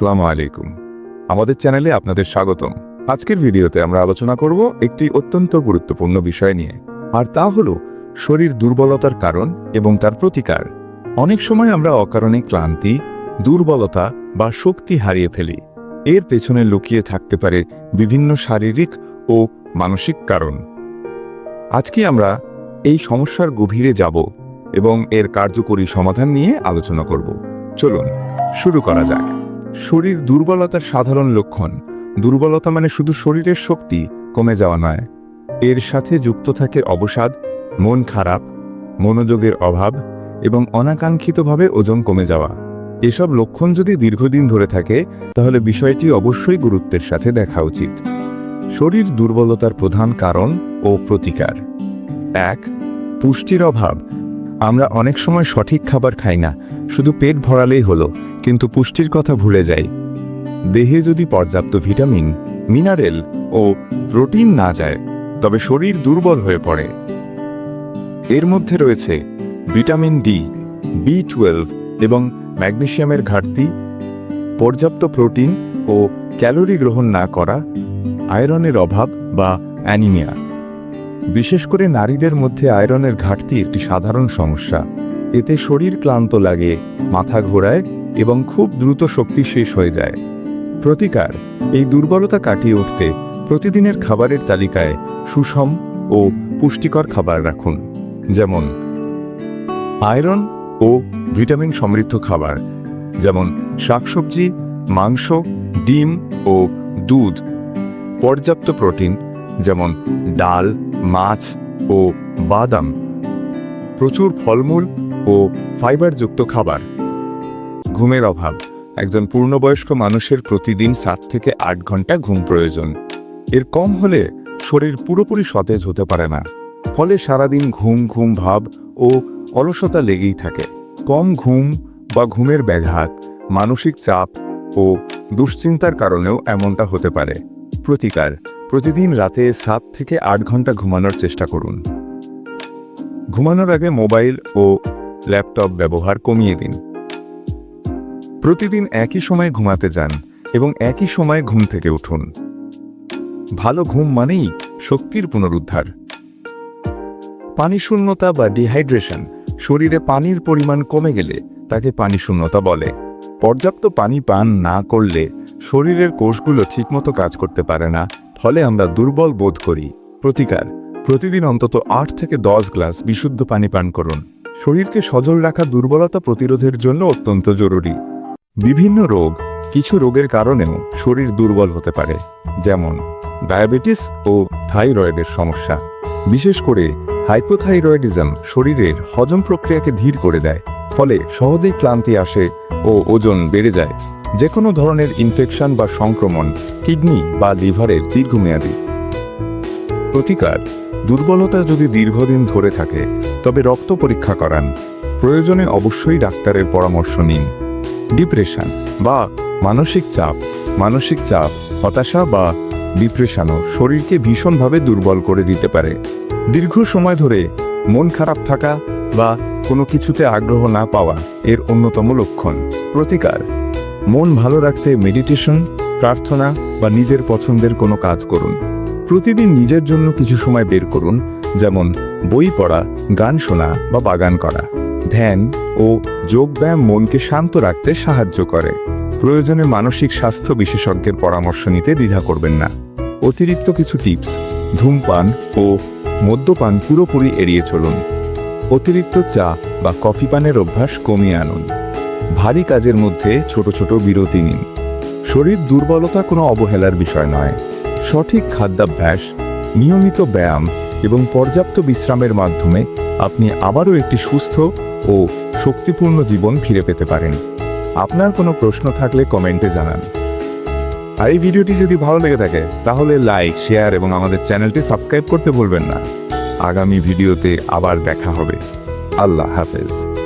আসসালামু আলাইকুম। আমাদের চ্যানেলে আপনাদের স্বাগতম। আজকের ভিডিওতে আমরা আলোচনা করব একটি অত্যন্ত গুরুত্বপূর্ণ বিষয় নিয়ে। আর তা হল শরীর দুর্বলতার কারণ এবং তার প্রতিকার। অনেক সময় আমরা অকারণে ক্লান্তি, দুর্বলতা বা শক্তি হারিয়ে ফেলি। এর পেছনে লুকিয়ে থাকতে পারে বিভিন্ন শারীরিক ও মানসিক কারণ। আজকে আমরা এই সমস্যার গভীরে যাব এবং এর কার্যকরী সমাধান নিয়ে আলোচনা করব। চলুন, শুরু করা যাক। শরীর দুর্বলতার সাধারণ লক্ষণ। দুর্বলতা মানে শুধু শরীরের শক্তি কমে যাওয়া নয়। এর সাথে যুক্ত থাকে অবসাদ, মন খারাপ, মনোযোগের অভাব এবং অনাকাঙ্ক্ষিতভাবে ওজন কমে যাওয়া। এসব লক্ষণ যদি দীর্ঘদিন ধরে থাকে, তাহলে বিষয়টি অবশ্যই গুরুত্বের সাথে দেখা উচিত। শরীর দুর্বলতার প্রধান কারণ ও প্রতিকার। এক, পুষ্টির অভাব। আমরা অনেক সময় সঠিক খাবার খাই না, শুধু পেট ভরালেই হলো। কিন্তু পুষ্টির কথা ভুলে যাই। দেহে যদি পর্যাপ্ত ভিটামিন, মিনারেল ও প্রোটিন না যায়, তবে শরীর দুর্বল হয়ে পড়ে। এর মধ্যে রয়েছে ভিটামিন ডি, বি টুয়েলভ এবং ম্যাগনেসিয়ামের ঘাটতি, পর্যাপ্ত প্রোটিন ও ক্যালোরি গ্রহণ না করা, আয়রনের অভাব বা অ্যানিমিয়া। বিশেষ করে নারীদের মধ্যে আয়রনের ঘাটতি একটি সাধারণ সমস্যা। এতে শরীর ক্লান্ত লাগে, মাথা ঘোরায় এবং খুব দ্রুত শক্তি শেষ হয়ে যায়। প্রতিকার, এই দুর্বলতা কাটিয়ে উঠতে প্রতিদিনের খাবারের তালিকায় সুষম ও পুষ্টিকর খাবার রাখুন, যেমন আয়রন ও ভিটামিন সমৃদ্ধ খাবার, যেমন শাকসবজি, মাংস, ডিম ও দুধ। পর্যাপ্ত প্রোটিন, যেমন ডাল, মাছ ও বাদাম। প্রচুর ফলমূল ও ফাইবারযুক্ত খাবার। ঘুমের অভাব। একজন পূর্ণবয়স্ক মানুষের প্রতিদিন সাত থেকে আট ঘণ্টা ঘুম প্রয়োজন। এর কম হলে শরীর পুরোপুরি সতেজ হতে পারে না। ফলে সারাদিন ঘুম ঘুম ভাব ও অলসতা লেগেই থাকে। কম ঘুম বা ঘুমের ব্যাঘাত, মানসিক চাপ ও দুশ্চিন্তার কারণেও এমনটা হতে পারে। প্রতিকার, প্রতিদিন রাতে সাত থেকে আট ঘণ্টা ঘুমানোর চেষ্টা করুন। ঘুমানোর আগে মোবাইল ও ল্যাপটপ ব্যবহার কমিয়ে দিন। প্রতিদিন একই সময় ঘুমাতে যান এবং একই সময় ঘুম থেকে উঠুন। ভালো ঘুম মানেই শক্তির পুনরুদ্ধার। পানি শূন্যতা বা ডিহাইড্রেশন শরীরে পানির পরিমাণ কমে গেলে তাকে পানি শূন্যতা বলে। পর্যাপ্ত পানি পান না করলে শরীরের কোষগুলো ঠিকমতো কাজ করতে পারে না, ফলে আমরা দুর্বল বোধ করি। প্রতিকার, প্রতিদিন অন্তত আট থেকে দশ গ্লাস বিশুদ্ধ পানি পান করুন। শরীরকে সজল রাখা দুর্বলতা প্রতিরোধের জন্য অত্যন্ত জরুরি। বিভিন্ন রোগ কিছু রোগের কারণেও শরীর দুর্বল হতে পারে, যেমন ডায়াবেটিস ও থাইরয়েডের সমস্যা। বিশেষ করে হাইপোথাইরয়েডিজম শরীরের হজম প্রক্রিয়াকে ধীর করে দেয়, ফলে সহজেই ক্লান্তি আসে ও ওজন বেড়ে যায়। যে কোনো ধরনের ইনফেকশন বা সংক্রমণ কিডনি বা লিভারের দীর্ঘমেয়াদী প্রতিকার। দুর্বলতা যদি দীর্ঘদিন ধরে থাকে, তবে রক্ত পরীক্ষা করান। প্রয়োজনে অবশ্যই ডাক্তারের পরামর্শ নিন। ডিপ্রেশন বা মানসিক চাপ। মানসিক চাপ, হতাশা বা ডিপ্রেশনও শরীরকে ভীষণভাবে দুর্বল করে দিতে পারে। দীর্ঘ সময় ধরে মন খারাপ থাকা বা কোনো কিছুতে আগ্রহ না পাওয়া এর অন্যতম লক্ষণ। প্রতিকার। মন ভালো রাখতে মেডিটেশন প্রার্থনা বা নিজের পছন্দের কোনো কাজ করুন। প্রতিদিন নিজের জন্য কিছু সময় বের করুন, যেমন বই পড়া, গান শোনা বা বাগান করা। ধ্যান ও যোগব্যায়াম মনকে শান্ত রাখতে সাহায্য করে। প্রয়োজনে মানসিক স্বাস্থ্য বিশেষজ্ঞের পরামর্শ নিতে দ্বিধা করবেন না। অতিরিক্ত কিছু টিপস, ধূমপান ও মদ্যপান পুরোপুরি এড়িয়ে চলুন। অতিরিক্ত চা বা কফি পানের অভ্যাস কমিয়ে আনুন। ভারী কাজের মধ্যে ছোট ছোট বিরতি নিন। শরীর দুর্বলতা কোনো অবহেলার বিষয় নয়। সঠিক খাদ্যাভ্যাস, নিয়মিত ব্যায়াম এবং পর্যাপ্ত বিশ্রামের মাধ্যমে আপনি আবারও একটি সুস্থ ও শক্তিপূর্ণ জীবন ফিরে পেতে পারেন। আপনার কোনো প্রশ্ন থাকলে কমেন্টে জানান। আর এই ভিডিওটি যদি ভালো লেগে থাকে, তাহলে লাইক, শেয়ার এবং আমাদের চ্যানেলটি সাবস্ক্রাইব করতে ভুলবেন না। আগামী ভিডিওতে আবার দেখা হবে। আল্লাহ হাফেজ।